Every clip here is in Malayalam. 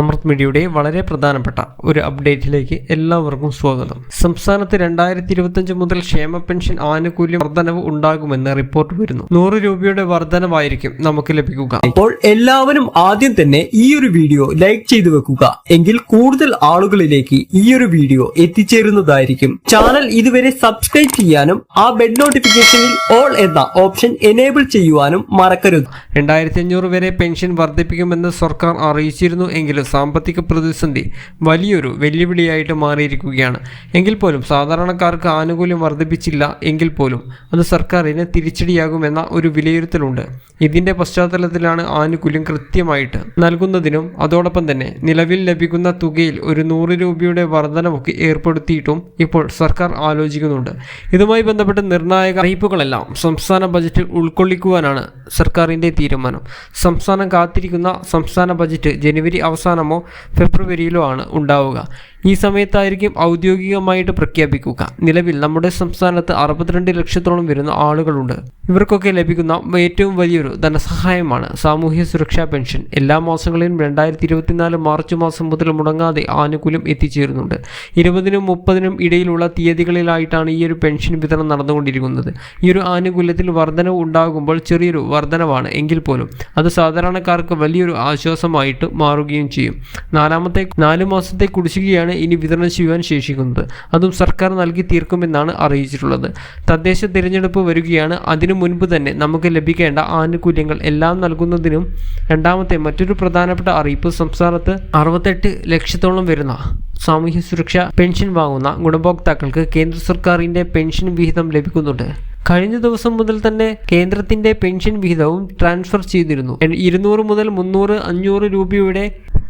അമൃത് മീഡിയയുടെ വളരെ പ്രധാനപ്പെട്ട ഒരു അപ്ഡേറ്റിലേക്ക് എല്ലാവർക്കും സ്വാഗതം. സംസ്ഥാനത്ത് രണ്ടായിരത്തി ഇരുപത്തഞ്ച് മുതൽ ക്ഷേമ പെൻഷൻ ആനുകൂല്യം വർധനവ് ഉണ്ടാകുമെന്ന് റിപ്പോർട്ട് വരുന്നു. നൂറ് രൂപയുടെ വർധനവായിരിക്കും നമുക്ക് ലഭിക്കുക. അപ്പോൾ എല്ലാവരും ആദ്യം തന്നെ ഈ ഒരു വീഡിയോ ലൈക്ക് ചെയ്തു വെക്കുക. എങ്കിൽ കൂടുതൽ ആളുകളിലേക്ക് ഈ ഒരു വീഡിയോ എത്തിച്ചേരുന്നതായിരിക്കും. ചാനൽ ഇതുവരെ സബ്സ്ക്രൈബ് ചെയ്യാനും ആ ബെഡ് നോട്ടിഫിക്കേഷനിൽ ഓൾ എന്ന ഓപ്ഷൻ എനേബിൾ ചെയ്യുവാനും മറക്കരുത്. രണ്ടായിരത്തി അഞ്ഞൂറ് വരെ പെൻഷൻ വർദ്ധിപ്പിക്കുമെന്ന് സർക്കാർ അറിയിച്ചിരുന്നു എങ്കിലും സാമ്പത്തിക പ്രതിസന്ധി വലിയൊരു വെല്ലുവിളിയായിട്ട് മാറിയിരിക്കുകയാണ്. എങ്കിൽ പോലും സാധാരണക്കാർക്ക് ആനുകൂല്യം വർദ്ധിപ്പിച്ചില്ല എങ്കിൽ പോലും അത് സർക്കാരിന് തിരിച്ചടിയാകുമെന്ന ഒരു വിലയിരുത്തലുണ്ട്. ഇതിന്റെ പശ്ചാത്തലത്തിലാണ് ആനുകൂല്യം കൃത്യമായിട്ട് നൽകുന്നതിനും അതോടൊപ്പം തന്നെ നിലവിൽ ലഭിക്കുന്ന തുകയിൽ ഒരു നൂറ് രൂപയുടെ വർധനമൊക്കെ ഏർപ്പെടുത്തിയിട്ടും ഇപ്പോൾ സർക്കാർ ആലോചിക്കുന്നുണ്ട്. ഇതുമായി ബന്ധപ്പെട്ട് നിർണായക അറിയിപ്പുകളെല്ലാം സംസ്ഥാന ബജറ്റിൽ ഉൾക്കൊള്ളിക്കുവാനാണ് സർക്കാരിന്റെ തീരുമാനം. സംസ്ഥാനം കാത്തിരിക്കുന്ന സംസ്ഥാന ബജറ്റ് ജനുവരി അവസാനമോ ഫെബ്രുവരിയിലോ ആണ് ഉണ്ടാവുക. ഈ സമയത്തായിരിക്കും ഔദ്യോഗികമായിട്ട് പ്രഖ്യാപിക്കുക. നിലവിൽ നമ്മുടെ സംസ്ഥാനത്ത് അറുപത്തിരണ്ട് ലക്ഷത്തോളം വരുന്ന ആളുകളുണ്ട്. ഇവർക്കൊക്കെ ലഭിക്കുന്ന ഏറ്റവും വലിയൊരു ധനസഹായമാണ് സാമൂഹ്യ സുരക്ഷാ പെൻഷൻ. എല്ലാ മാസങ്ങളിലും രണ്ടായിരത്തി ഇരുപത്തിനാല് മാർച്ച് മാസം മുതൽ മുടങ്ങാതെ ആനുകൂല്യം എത്തിച്ചേരുന്നുണ്ട്. ഇരുപതിനും മുപ്പതിനും ഇടയിലുള്ള തീയതികളിലായിട്ടാണ് ഈ ഒരു പെൻഷൻ വിതരണം നടന്നുകൊണ്ടിരിക്കുന്നത്. ഈ ഒരു ആനുകൂല്യത്തിൽ വർധനവ് ഉണ്ടാകുമ്പോൾ ചെറിയൊരു വർധനവാണ് എങ്കിൽ പോലും അത് സാധാരണക്കാർക്ക് വലിയൊരു ആശ്വാസമായിട്ട് മാറുകയും ചെയ്യും. നാലാമത്തെ നാല് മാസത്തെ കുടിശ്ശികയാണ് ഇനി വിതരണം ചെയ്യുവാൻ ശേഷിക്കുന്നത്. അതും സർക്കാർ നൽകി തീർക്കുമെന്നാണ് അറിയിച്ചിട്ടുള്ളത്. തദ്ദേശ തിരഞ്ഞെടുപ്പ് വരികയാണ്. അതിനു മുൻപ് തന്നെ നമുക്ക് ലഭിക്കേണ്ട ആനുകൂല്യങ്ങൾ എല്ലാം നൽകുന്നതിനും രണ്ടാമത്തെ മറ്റൊരു പ്രധാനപ്പെട്ട അറിയിപ്പ് സംസ്ഥാനത്ത് അറുപത്തെട്ട് ലക്ഷത്തോളം വരുന്ന സാമൂഹ്യ സുരക്ഷ പെൻഷൻ വാങ്ങുന്ന ഗുണഭോക്താക്കൾക്ക് കേന്ദ്ര സർക്കാരിന്റെ പെൻഷൻ വിഹിതം ലഭിക്കുന്നുണ്ട്. കഴിഞ്ഞ ദിവസം മുതൽ തന്നെ കേന്ദ്രത്തിന്റെ പെൻഷൻ വിഹിതവും ട്രാൻസ്ഫർ ചെയ്തിരുന്നു. ഇരുന്നൂറ് മുതൽ മുന്നൂറ് അഞ്ഞൂറ് രൂപയുടെ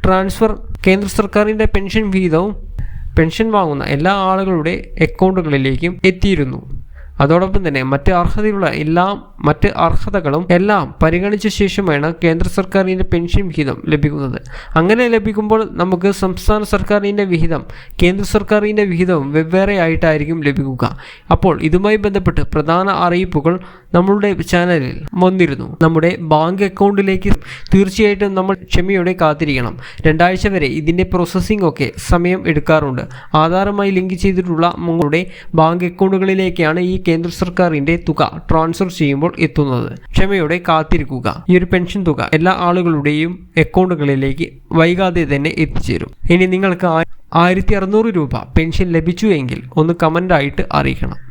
ട്രാൻസ്ഫർ കേന്ദ്ര സർക്കാരിന്റെ പെൻഷൻ വിഹിതവും പെൻഷൻ വാങ്ങുന്ന എല്ലാ ആളുകളുടെ അക്കൗണ്ടുകളിലേക്കും എത്തിയിരുന്നു. അതോടൊപ്പം തന്നെ മറ്റ് അർഹതയുള്ള എല്ലാ മറ്റ് അർഹതകളും എല്ലാം പരിഗണിച്ച ശേഷമാണ് കേന്ദ്ര സർക്കാരിന്റെ പെൻഷൻ വിഹിതം ലഭിക്കുന്നത്. അങ്ങനെ ലഭിക്കുമ്പോൾ നമുക്ക് സംസ്ഥാന സർക്കാരിന്റെ വിഹിതം കേന്ദ്ര സർക്കാരിന്റെ വിഹിതവും വെവ്വേറെ ആയിട്ടായിരിക്കും ലഭിക്കുക. അപ്പോൾ ഇതുമായി ബന്ധപ്പെട്ട് പ്രധാന അറിയിപ്പുകൾ നമ്മളുടെ ചാനലിൽ വന്നിരുന്നു. നമ്മുടെ ബാങ്ക് അക്കൗണ്ടിലേക്ക് തീർച്ചയായിട്ടും നമ്മൾ ക്ഷമയോടെ കാത്തിരിക്കണം. രണ്ടാഴ്ച വരെ ഇതിന്റെ പ്രോസസ്സിംഗ് ഒക്കെ സമയം എടുക്കാറുണ്ട്. ആധാറുമായി ലിങ്ക് ചെയ്തിട്ടുള്ള നിങ്ങളുടെ ബാങ്ക് അക്കൗണ്ടുകളിലേക്കാണ് ഈ കേന്ദ്ര സർക്കാരിന്റെ തുക ട്രാൻസ്ഫർ ചെയ്യുമ്പോൾ എത്തുന്നത്. ക്ഷമയോടെ കാത്തിരിക്കുക. ഈ ഒരു പെൻഷൻ തുക എല്ലാ ആളുകളുടെയും അക്കൗണ്ടുകളിലേക്ക് വൈകാതെ തന്നെ എത്തിച്ചേരും. ഇനി നിങ്ങൾക്ക് ആയിരത്തി അറുന്നൂറ് രൂപ പെൻഷൻ ലഭിച്ചു എങ്കിൽ ഒന്ന് കമന്റായിട്ട് അറിയിക്കണം.